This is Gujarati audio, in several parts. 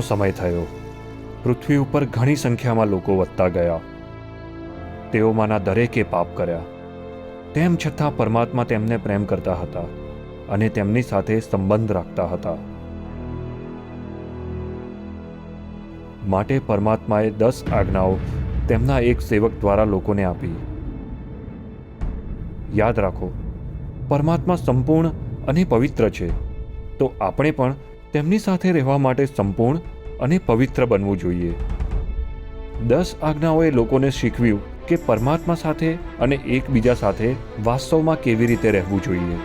સમય થયો. પૃથ્વી ઉપર ઘણી સંખ્યામાં લોકો વધતા ગયા. તેઓમાંના દરેકે પાપ કર્યા. તેમ છતાં પરમાત્મા તેમને પ્રેમ કરતા હતા અને તેમની સાથે સંબંધ રાખતા હતા. માટે પરમાત્માએ દસ આજ્ઞાઓ તેમના એક સેવક દ્વારા લોકોને આપી. યાદ રાખો, પરમાત્મા સંપૂર્ણ અને પવિત્ર છે. તો આપણે પણ તેમની સાથે રહેવા માટે સંપૂર્ણ અને પવિત્ર બનવું જોઈએ. દસ આજ્ઞાઓએ લોકોને શીખવ્યું કે પરમાત્મા સાથે અને એકબીજા સાથે વાસ્તવમાં કેવી રીતે રહેવું જોઈએ.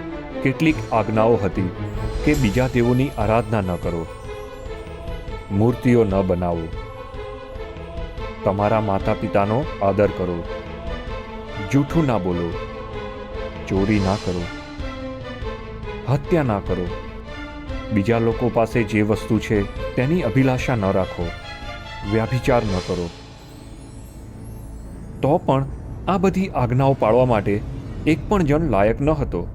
કેટલીક આજ્ઞાઓ હતી કે બીજા તેઓની આરાધના ન કરો. મૂર્તિઓ ન બનાવો. તમારા માતા પિતાનો આદર કરો. જૂઠું ના બોલો. ચોરી ના કરો. હત્યા ના કરો. બીજા લોકો પાસે જે વસ્તુ છે તેની અભિલાષા ન રાખો. વ્યાભિચાર ન કરો. તો પણ આ બધી આજ્ઞાઓ પાળવા માટે એક પણ જણ લાયક ન હતો.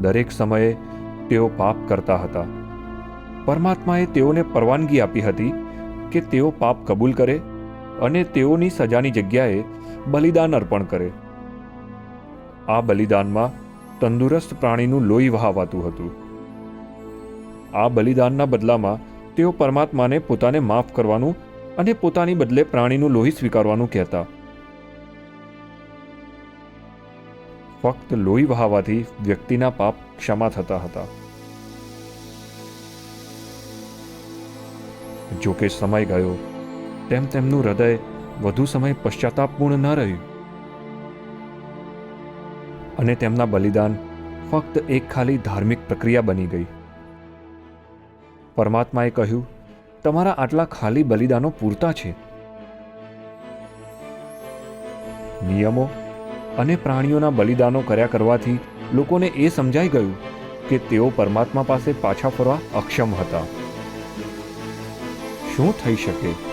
દરેક સમયે તેઓ પાપ કરતા હતા. પરમાત્માએ તેઓને પરવાનગી આપી હતી કે તેઓ પાપ કબૂલ કરે અને તેઓની સજાની જગ્યાએ બલિદાન અર્પણ કરે. આ બલિદાનમાં તંદુરસ્ત પ્રાણીનું લોહી વહાવાતું હતું. આ બલિદાનના બદલામાં તેઓ પરમાત્માને પોતાને માફ કરવાનું અને પોતાની બદલે પ્રાણીનું લોહી સ્વીકારવાનું કહેતા. ફક્ત લોહી વહાવાથી વ્યક્તિના પાપ ક્ષમા થતા હતા. જોકે સમય ગયો, તેમ તેમનું હૃદય વધુ સમય પશ્ચાતાપપૂર્ણ ન રહ્યું. અને તેમના બલિદાન ફક્ત એક ખાલી ધાર્મિક પ્રક્રિયા બની ગઈ. પરમાત્માએ કહ્યું, તમારા આટલા ખાલી બલિદાનો પૂરતા છે. નિયમો અને પ્રાણીઓના બલિદાનો કર્યા કરવાથી લોકોને એ સમજાઈ ગયું કે તેઓ પરમાત્મા પાસે પાછા ફરવા અક્ષમ હતા. શું થઈ શકે?